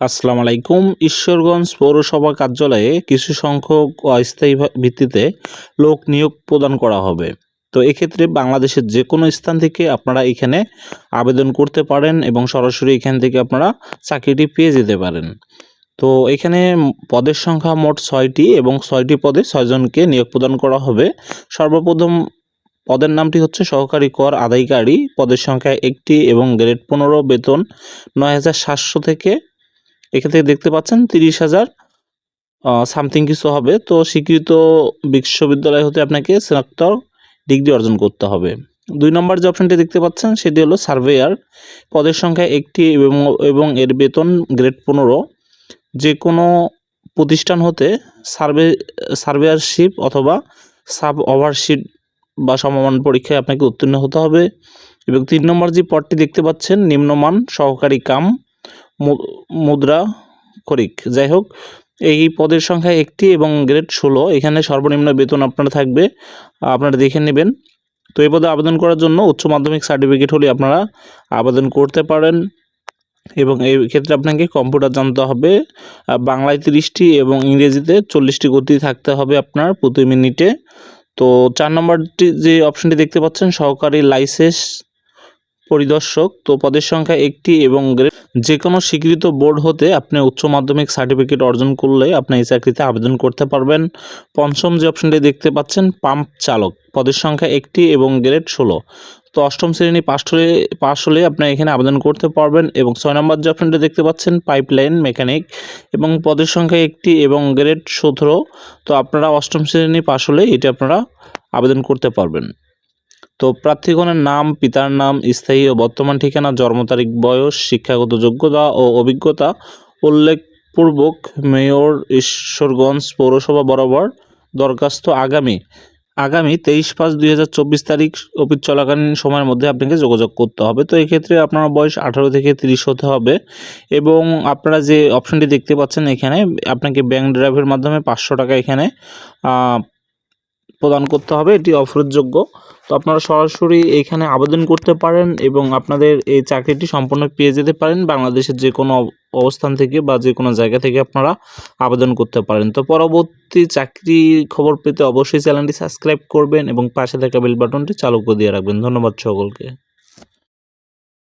আসসালামু আলাইকুম। ঈশ্বরগঞ্জ পৌরসভা কার্যালয়ে কিছু সংখ্যক অস্থায়ী ভিত্তিতে লোক নিয়োগ প্রদান করা হবে। তো এক্ষেত্রে বাংলাদেশের যে কোনো স্থান থেকে আপনারা এখানে আবেদন করতে পারেন এবং সরাসরি এখান থেকে আপনারা চাকরিটি পেয়ে যেতে পারেন। তো এখানে পদের সংখ্যা মোট ছয়টি এবং ছয়টি পদে ছয়জনকে নিয়োগ প্রদান করা হবে। সর্বপ্রথম পদের নামটি হচ্ছে সহকারী কর আদায়কারী। পদের সংখ্যা একটি এবং গ্রেড পনেরো, বেতন নয় হাজার সাতশো থেকে এখান থেকে দেখতে পাচ্ছেন তিরিশ হাজার সামথিং কিছু হবে। তো স্বীকৃত বিশ্ববিদ্যালয় হতে আপনাকে স্নাতক ডিগ্রি অর্জন করতে হবে। দুই নম্বর যে অপশনটি দেখতে পাচ্ছেন, সেটি হলো সার্ভেয়ার পদের সংখ্যা একটি এবং এর বেতন গ্রেড পনেরো। যে কোনো প্রতিষ্ঠান হতে সার্ভে, সার্ভেয়ারশিপ অথবা সাব ওভারশিট বা সমমান পরীক্ষায় আপনাকে উত্তীর্ণ হতে হবে। এবং তিন নম্বর যে পদটি দেখতে পাচ্ছেন, নিম্নমান সহকারী কাম। মুদ্রা করিক। যাই হোক, এই পদের সংখ্যা একটি এবং গ্রেড ষোলো। এখানে সর্বনিম্ন বেতন আপনারা থাকবে। আপনারা দেখে নেবেন। তো এই পদে আবেদন করার জন্য উচ্চ মাধ্যমিক সার্টিফিকেট হলে আপনারা আবেদন করতে পারেন এবং এই ক্ষেত্রে আপনাকে কম্পিউটার জানতে হবে। বাংলায় তিরিশটি এবং ইংরেজিতে চল্লিশটি গতি থাকতে হবে আপনার প্রতি মিনিটে। তো চার নম্বরটি যে অপশনটি দেখতে পাচ্ছেন, সহকারী লাইসেন্স পরিদর্শক। তো পদের সংখ্যা একটি এবং গ্রেড যে কোনো স্বীকৃত বোর্ড হতে আপনি উচ্চ মাধ্যমিক সার্টিফিকেট অর্জন করলে আপনি এই চাকরিতে আবেদন করতে পারবেন। পঞ্চম যে অপশনটি দেখতে পাচ্ছেন, পাম্প চালক। পদের সংখ্যা একটি এবং গ্রেড ষোলো। তো অষ্টম শ্রেণি পাস হলে পাস হলে আপনি এখানে আবেদন করতে পারবেন এবং ছয় নম্বর যে অপশনটি দেখতে পাচ্ছেন পাইপলাইন মেকানিক এবং পদের সংখ্যা একটি এবং গ্রেড সতেরো। তো আপনারা অষ্টম শ্রেণি পাস হলে এটি আপনারা আবেদন করতে পারবেন। তো প্রার্থীগণের নাম, পিতার নাম, স্থায়ী ও বর্তমান ঠিকানা, জন্ম তারিখ, বয়স, শিক্ষাগত যোগ্যতা ও অভিজ্ঞতা উল্লেখপূর্বক মেয়র ঈশ্বরগঞ্জ পৌরসভা বরাবর দরখাস্ত আগামী। আগামী তেইশ পাঁচ দুই হাজার চব্বিশ তারিখ অফিস চলাকালীন সময়ের মধ্যে আপনাকে যোগাযোগ করতে হবে। তো এক্ষেত্রে আপনার বয়স আঠারো থেকে তিরিশ হতে হবে এবং আপনারা যে অপশনটি দেখতে পাচ্ছেন এখানে, আপনাকে ব্যাংক ড্রাইভের মাধ্যমে পাঁচশো টাকা এখানে প্রদান করতে হবে, এটি অফরোধযোগ্য তো আপনারা সরাসরি এখানে আবেদন করতে পারেন এবং আপনাদের এই চাকরিটি সম্পূর্ণ পেয়ে যেতে পারেন। বাংলাদেশের যে কোনো অবস্থান থেকে বা যে কোনো জায়গা থেকে আপনারা আবেদন করতে পারেন। তো পরবর্তী চাকরি খবর পেতে অবশ্যই চ্যানেলটি সাবস্ক্রাইব করবেন এবং পাশে থাকা বেল বাটনটি চালু করে দিয়ে রাখবেন। ধন্যবাদ সকলকে।